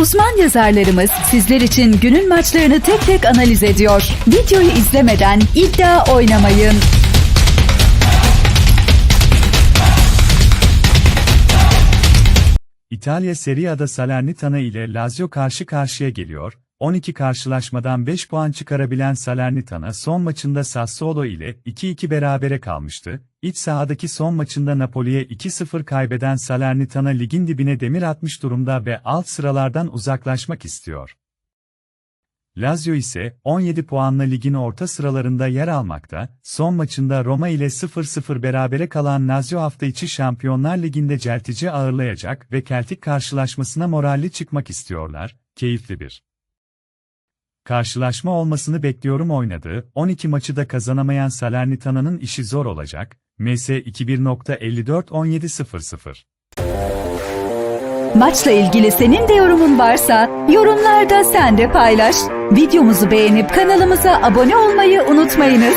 Uzman yazarlarımız sizler için günün maçlarını tek tek analiz ediyor. Videoyu izlemeden iddia oynamayın. İtalya Serie A'da Salernitana ile Lazio karşı karşıya geliyor. 12 karşılaşmadan 5 puan çıkarabilen Salernitana son maçında Sassuolo ile 2-2 berabere kalmıştı. İç sahadaki son maçında Napoli'ye 2-0 kaybeden Salernitana ligin dibine demir atmış durumda ve alt sıralardan uzaklaşmak istiyor. Lazio ise 17 puanla ligin orta sıralarında yer almakta, son maçında Roma ile 0-0 berabere kalan Lazio hafta içi Şampiyonlar Ligi'nde Celtic'i ağırlayacak ve Keltik karşılaşmasına moralli çıkmak istiyorlar, keyifli bir. Karşılaşma olmasını bekliyorum oynadığı, 12 maçı da kazanamayan Salernitana'nın işi zor olacak, MS 21.54-17.00 Maçla ilgili senin de yorumun varsa yorumlarda sen de paylaş. Videomuzu beğenip kanalımıza abone olmayı unutmayınız.